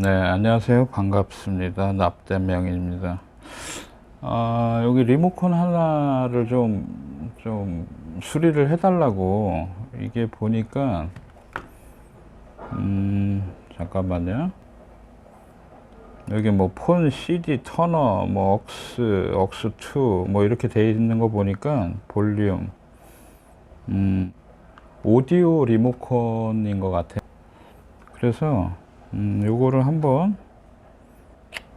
네, 안녕하세요. 반갑습니다. 납땜명입니다. 아, 여기 리모컨 하나를 좀, 좀 수리를 해달라고 이게 보니까, 음, 잠깐만요. 여기 뭐 폰 CD 터너, 뭐 억스, 억스2, 뭐 이렇게 돼 있는 거 보니까 볼륨, 음, 오디오 리모컨인 것 같아요. 그래서 음, 요거를 한번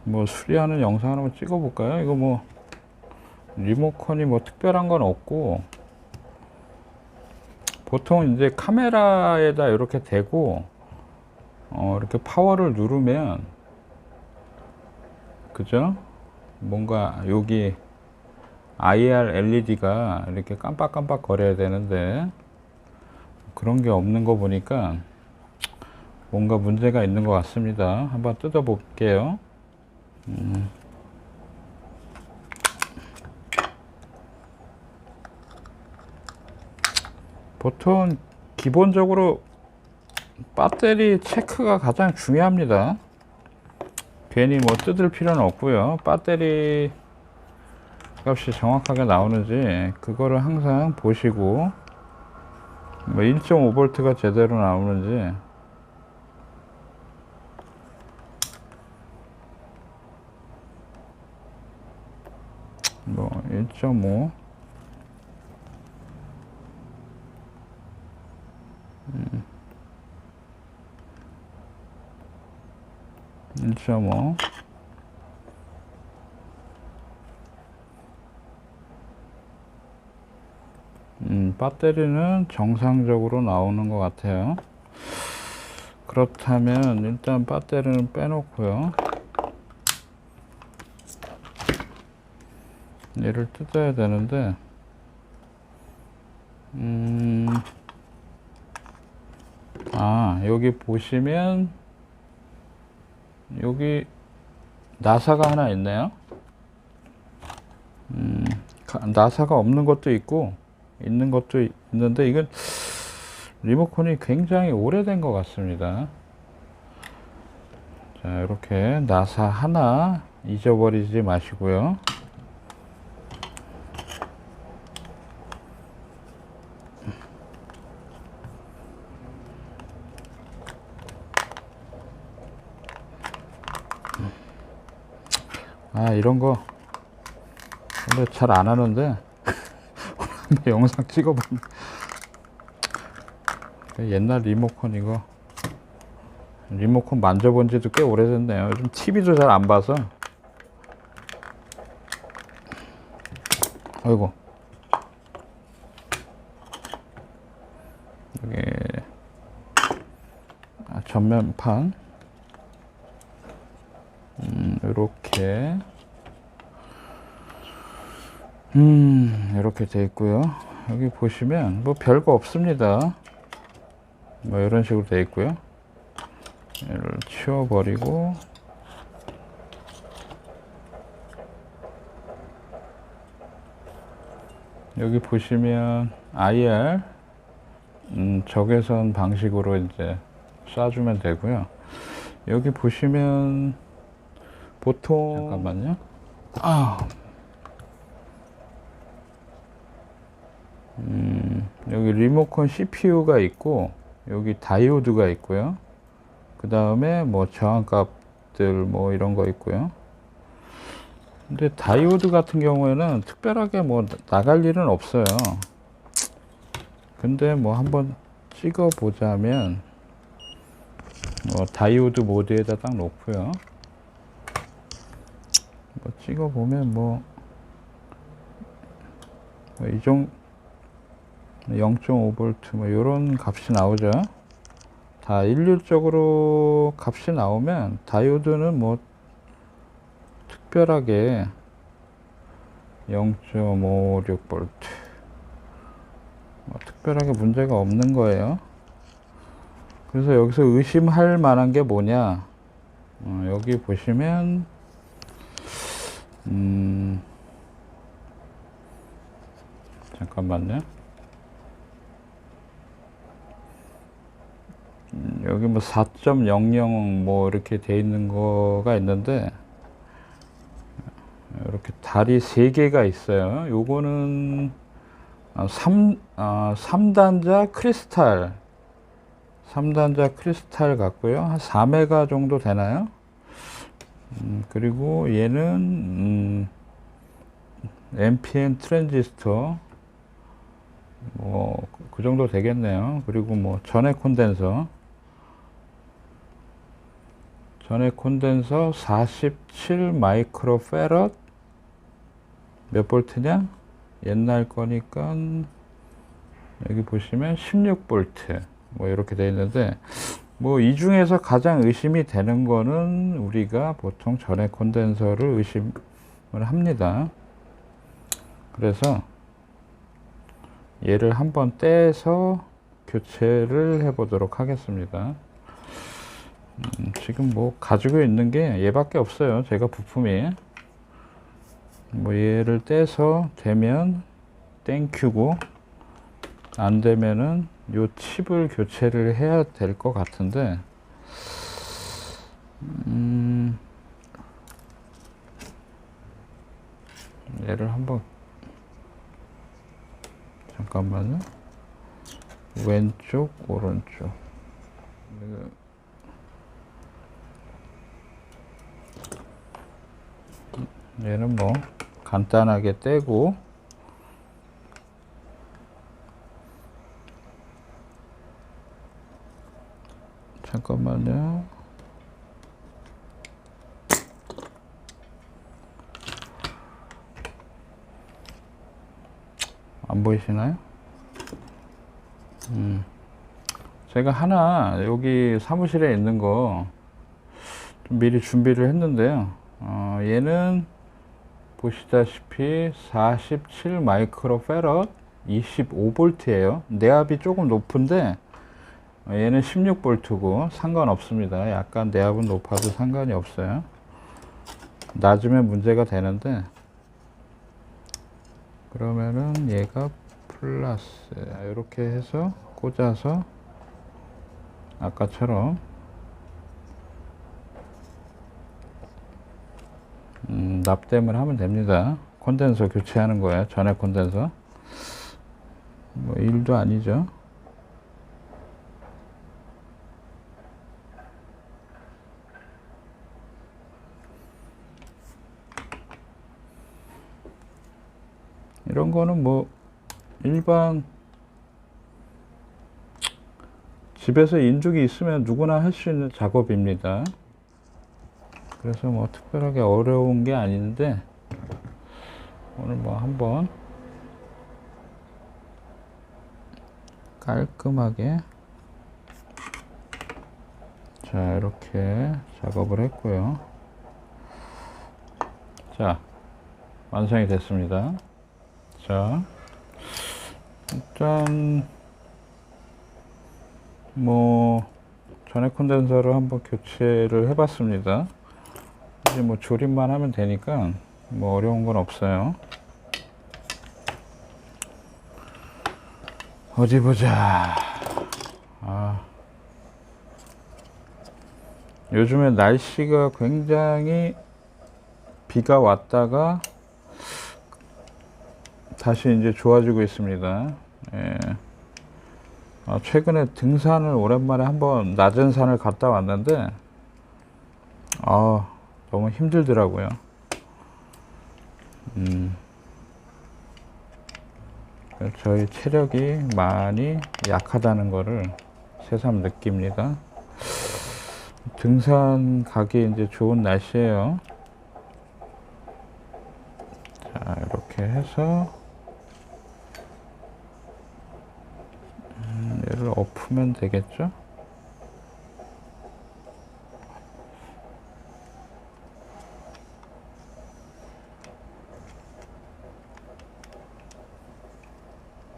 뭐 수리하는 영상을 한번 찍어 볼까요? 이거 뭐 리모컨이 뭐 특별한 건 없고 보통 이제 카메라에다 이렇게 대고 어, 이렇게 파워를 누르면 그죠? 뭔가 여기 IR LED가 이렇게 깜빡깜빡 거려야 되는데 그런 게 없는 거 보니까 뭔가 문제가 있는 것 같습니다. 한번 뜯어 볼게요. 음. 보통 기본적으로 배터리 체크가 가장 중요합니다. 괜히 뭐 뜯을 필요는 없고요. 배터리 값이 정확하게 나오는지 그거를 항상 보시고 뭐 1.5V가 제대로 나오는지 뭐 1.5 음. 1.5 음, 배터리는 정상적으로 나오는 것 같아요. 그렇다면 일단 배터리는 빼놓고요. 얘를 뜯어야 되는데 음, 아 여기 보시면 여기 나사가 하나 있네요. 음, 가- 나사가 없는 것도 있고 있는 것도 있는데 이건 리모컨이 굉장히 오래된 것 같습니다. 자 이렇게 나사 하나 잊어버리지 마시고요 아 이런 거 원래 잘 안 하는데? 영상 찍어봤네. 옛날 리모컨 이거. 리모컨 만져본 지도 꽤 오래됐네요. 요즘 TV도 잘 안 봐서. 아이고. 여기. 아, 전면판. 음, 이렇게 음, 이렇게 돼 있고요. 여기 보시면 뭐 별거 없습니다. 뭐 이런 식으로 돼 있고요. 얘를 치워버리고 여기 보시면 IR 음, 적외선 방식으로 이제 쏴주면 되고요. 여기 보시면 보통 잠깐만요. 아, 음, 여기 리모컨 CPU가 있고 여기 다이오드가 있고요. 그 다음에 뭐 저항값들 뭐 이런 거 있고요. 근데 다이오드 같은 경우에는 특별하게 뭐 나갈 일은 없어요. 근데 뭐 한번 찍어 보자면 뭐 다이오드 모드에다 딱 놓고요. 뭐 찍어 보면 뭐이 정도 0.5V 뭐 이런 값이 나오죠. 다 일률적으로 값이 나오면 다이오드는 뭐 특별하게 0.56V 뭐 특별하게 문제가 없는 거예요. 그래서 여기서 의심할 만한 게 뭐냐? 어, 여기 보시면 음 잠깐만요. 여기 뭐 4.00 뭐 이렇게 돼 있는 거가 있는데 이렇게 다리 세 개가 있어요. 요거는 3, 아, 3단자 크리스탈 3단자 크리스탈 같고요. 한 4메가 정도 되나요? 음, 그리고 얘는 음, NPN 트랜지스터 뭐 그 정도 되겠네요. 그리고 뭐 전해 콘덴서 전해 콘덴서 47 마이크로 페럿 몇 볼트냐? 옛날 거니까 여기 보시면 16 볼트 뭐 이렇게 되어 있는데 뭐 이 중에서 가장 의심이 되는 거는 우리가 보통 전해 콘덴서를 의심을 합니다. 그래서 얘를 한번 떼서 교체를 해 보도록 하겠습니다. 음, 지금 뭐 가지고 있는 게 얘밖에 없어요. 제가 부품이. 뭐 얘를 떼서 되면 땡큐고 안 되면은 요 칩을 교체를 해야 될 것 같은데 음 얘를 한번 잠깐만요. 왼쪽 오른쪽 얘는 뭐 간단하게 떼고 잠깐만요. 안 보이시나요? 음. 제가 하나 여기 사무실에 있는 거좀 미리 준비를 했는데요. 어, 얘는 보시다시피 47 마이크로 페럿 25볼트예요. 내압이 조금 높은데 어, 얘는 16볼트고 상관없습니다. 약간 내압은 높아도 상관이 없어요. 낮으면 문제가 되는데 그러면은 얘가 플러스 이렇게 해서 꽂아서 아까처럼 납땜을 하면 됩니다. 콘덴서 교체하는 거예요. 전에 콘덴서. 뭐 일도 아니죠. 이런 거는 뭐 일반 집에서 인죽이 있으면 누구나 할 수 있는 작업입니다. 그래서 뭐 특별하게 어려운 게 아닌데 오늘 뭐 한번 깔끔하게 자 이렇게 작업을 했고요. 자 완성이 됐습니다. 자, 일단 뭐 전해 콘덴서를 한번 교체를 해봤습니다. 이제 뭐 조립만 하면 되니까 뭐 어려운 건 없어요. 어디 보자. 아. 요즘에 날씨가 굉장히 비가 왔다가 다시 이제 좋아지고 있습니다. 예. 아, 최근에 등산을 오랜만에 한번 낮은 산을 갔다 왔는데, 아, 너무 힘들더라고요. 음. 저희 체력이 많이 약하다는 것을 새삼 느낍니다. 등산 가기 이제 좋은 날씨예요. 자, 이렇게 해서 얘를 엎으면 되겠죠?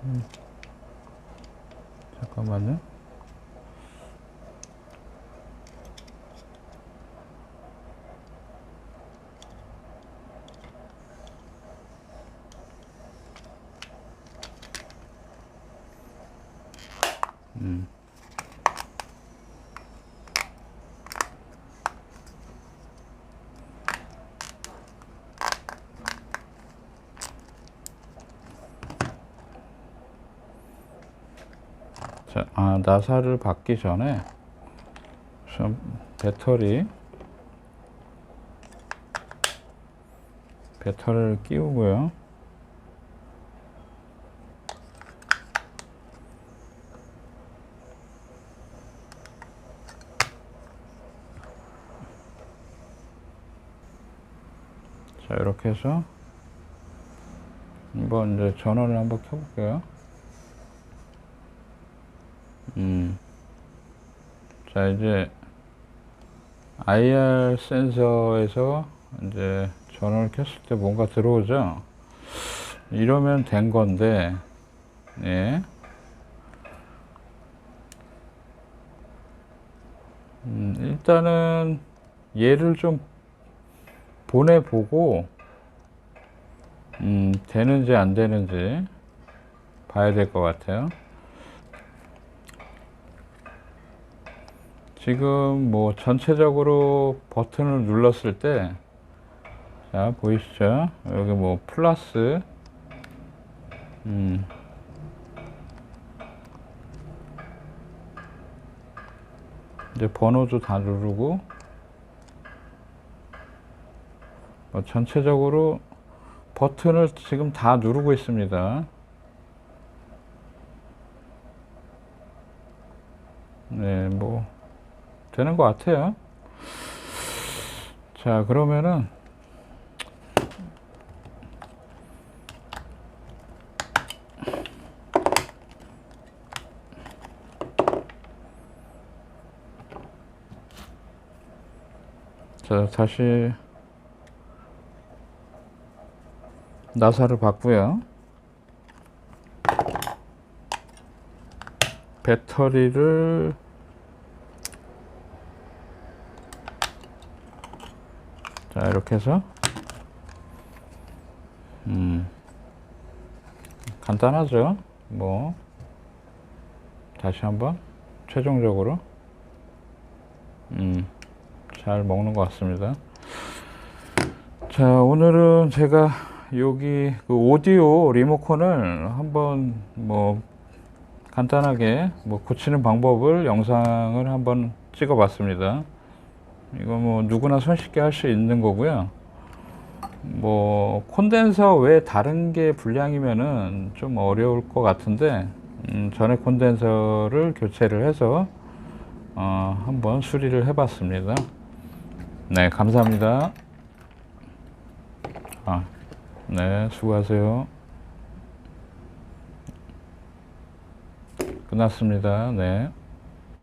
음. 잠깐만요. 자, 아, 나사를 받기 전에 우선 배터리 배터리를 끼우고요. 자, 이렇게 해서 한번 이제 전원을 한번 켜볼게요. 자, 이제 IR 센서에서 이제 전원을 켰을 때 뭔가 들어오죠? 이러면 된 건데, 예. 음, 일단은 얘를 좀 보내보고, 음, 되는지 안 되는지 봐야 될 것 같아요. 지금 뭐 전체적으로 버튼을 눌렀을 때, 자, 보이시죠? 여기 뭐 플러스, 음, 이제 번호도 다 누르고, 뭐 전체적으로 버튼을 지금 다 누르고 있습니다. 네, 뭐, 되는 것 같아요. 자, 그러면은, 자, 다시 나사를 받고요. 배터리를 이렇게 해서. 음. 간단하죠? 뭐. 다시 한번 최종적으로. 음 잘 먹는 것 같습니다. 자 오늘은 제가 여기 그 오디오 리모컨을 한번 뭐 간단하게 뭐 고치는 방법을 영상을 한번 찍어 봤습니다. 이거 뭐 누구나 손쉽게 할 수 있는 거고요. 뭐 콘덴서 외에 다른 게 불량이면은 좀 어려울 것 같은데 음, 전에 콘덴서를 교체를 해서 어, 한번 수리를 해봤습니다. 네, 감사합니다. 아, 네, 수고하세요. 끝났습니다. 네.